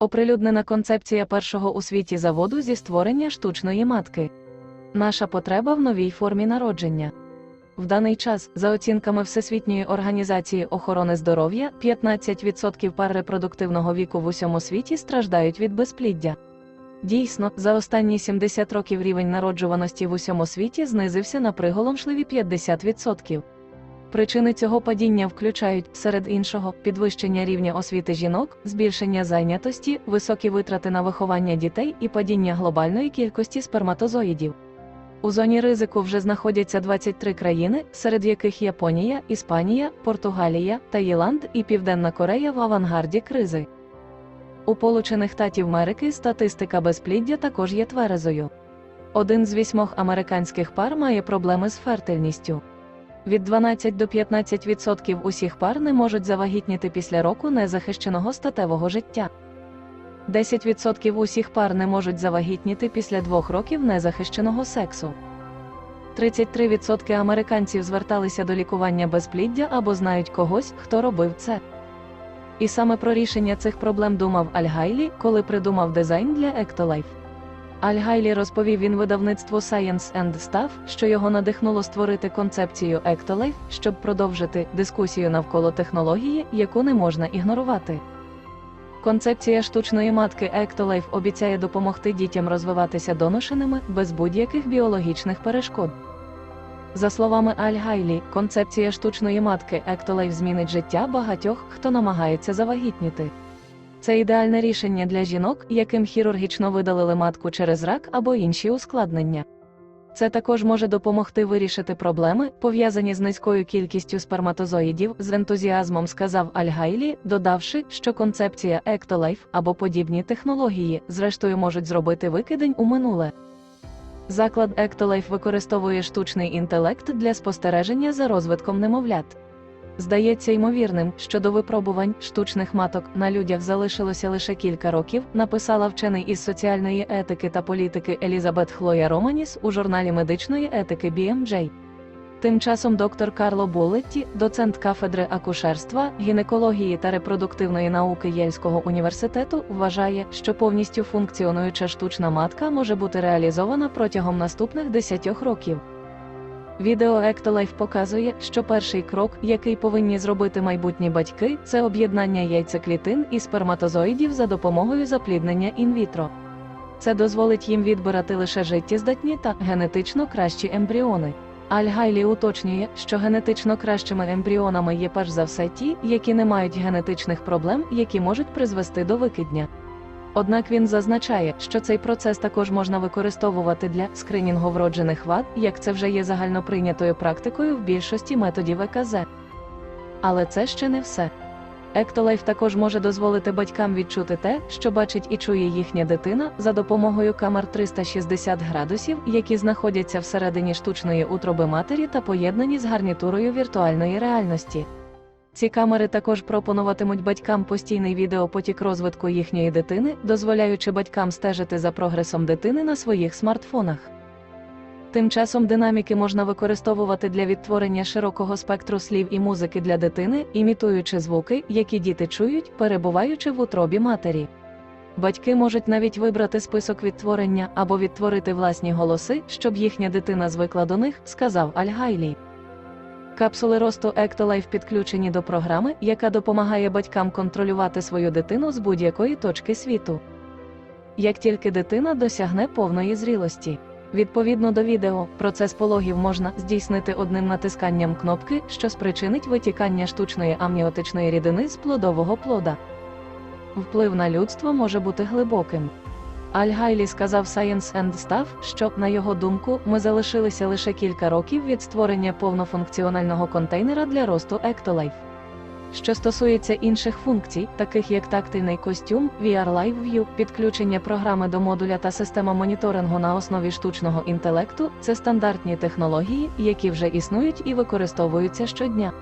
Оприлюднена концепція першого у світі заводу зі створення штучної матки. Наша потреба в новій формі народження. В даний час, за оцінками Всесвітньої організації охорони здоров'я, 15% пар репродуктивного віку в усьому світі страждають від безпліддя. Дійсно, за останні 70 років рівень народжуваності в усьому світі знизився на приголомшливі 50%. Причини цього падіння включають, серед іншого, підвищення рівня освіти жінок, збільшення зайнятості, високі витрати на виховання дітей і падіння глобальної кількості сперматозоїдів. У зоні ризику вже знаходяться 23 країни, серед яких Японія, Іспанія, Португалія, Таїланд і Південна Корея в авангарді кризи. У Получених Штатів Америки статистика безпліддя також є тверезою. Один з вісьмох американських пар має проблеми з фертильністю. Від 12 до 15% усіх пар не можуть завагітніти після року незахищеного статевого життя. 10% усіх пар не можуть завагітніти після двох років незахищеного сексу. 33% американців зверталися до лікування безпліддя або знають когось, хто робив це. І саме про рішення цих проблем думав Альгайлі, коли придумав дизайн для Ectolife. Альгайлі розповів він видавництву Science and Stuff, що його надихнуло створити концепцію Ectolife, щоб продовжити дискусію навколо технології, яку не можна ігнорувати. Концепція штучної матки Ectolife обіцяє допомогти дітям розвиватися доношеними без будь-яких біологічних перешкод. За словами Аль Гайлі, концепція штучної матки Ectolife змінить життя багатьох, хто намагається завагітніти. Це ідеальне рішення для жінок, яким хірургічно видалили матку через рак або інші ускладнення. Це також може допомогти вирішити проблеми, пов'язані з низькою кількістю сперматозоїдів, з ентузіазмом сказав Аль Гайлі, додавши, що концепція Ectolife або подібні технології, зрештою, можуть зробити викидень у минуле. Заклад Ectolife використовує штучний інтелект для спостереження за розвитком немовлят. Здається ймовірним, що до випробувань штучних маток на людях залишилося лише кілька років, написала вчений із соціальної етики та політики Елізабет Хлоя Романіс у журналі медичної етики BMJ. Тим часом доктор Карло Буллетті, доцент кафедри акушерства, гінекології та репродуктивної науки Єльського університету, вважає, що повністю функціонуюча штучна матка може бути реалізована протягом наступних 10 років. Відео Ectolife показує, що перший крок, який повинні зробити майбутні батьки, це об'єднання яйцеклітин і сперматозоїдів за допомогою запліднення інвітро. Це дозволить їм відбирати лише життєздатні та генетично кращі ембріони. Аль Гайлі уточнює, що генетично кращими ембріонами є перш за все ті, які не мають генетичних проблем, які можуть призвести до викидня. Однак він зазначає, що цей процес також можна використовувати для скринінгу вроджених вад, як це вже є загальноприйнятою практикою в більшості методів ЕКЗ. Але це ще не все. Ектолайф також може дозволити батькам відчути те, що бачить і чує їхня дитина за допомогою камер 360 градусів, які знаходяться всередині штучної утроби матері та поєднані з гарнітурою віртуальної реальності. Ці камери також пропонуватимуть батькам постійний відеопотік розвитку їхньої дитини, дозволяючи батькам стежити за прогресом дитини на своїх смартфонах. Тим часом динаміки можна використовувати для відтворення широкого спектру слів і музики для дитини, імітуючи звуки, які діти чують, перебуваючи в утробі матері. Батьки можуть навіть вибрати список відтворення або відтворити власні голоси, щоб їхня дитина звикла до них, сказав Аль Гайлі. Капсули росту Ectolife підключені до програми, яка допомагає батькам контролювати свою дитину з будь-якої точки світу. Як тільки дитина досягне повної зрілості. Відповідно до відео, процес пологів можна здійснити одним натисканням кнопки, що спричинить витікання штучної амніотичної рідини з плодового плода. Вплив на людство може бути глибоким. Аль Гайлі сказав Science and Stuff, що, на його думку, ми залишилися лише кілька років від створення повнофункціонального контейнера для росту Ectolife. Що стосується інших функцій, таких як тактильний костюм, VR Live View, підключення програми до модуля та система моніторингу на основі штучного інтелекту, це стандартні технології, які вже існують і використовуються щодня.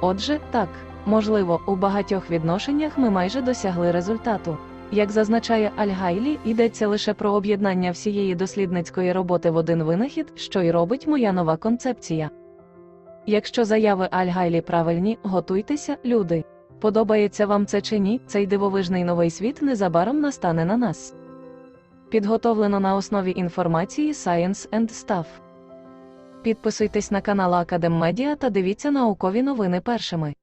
Отже, так, можливо, у багатьох відношеннях ми майже досягли результату. Як зазначає Аль Гайлі, йдеться лише про об'єднання всієї дослідницької роботи в один винахід, що й робить моя нова концепція. Якщо заяви Аль Гайлі правильні, готуйтеся, люди. Подобається вам це чи ні, цей дивовижний новий світ незабаром настане на нас. Підготовлено на основі інформації Science and Stuff. Підписуйтесь на канал Академ Медіа та дивіться наукові новини першими.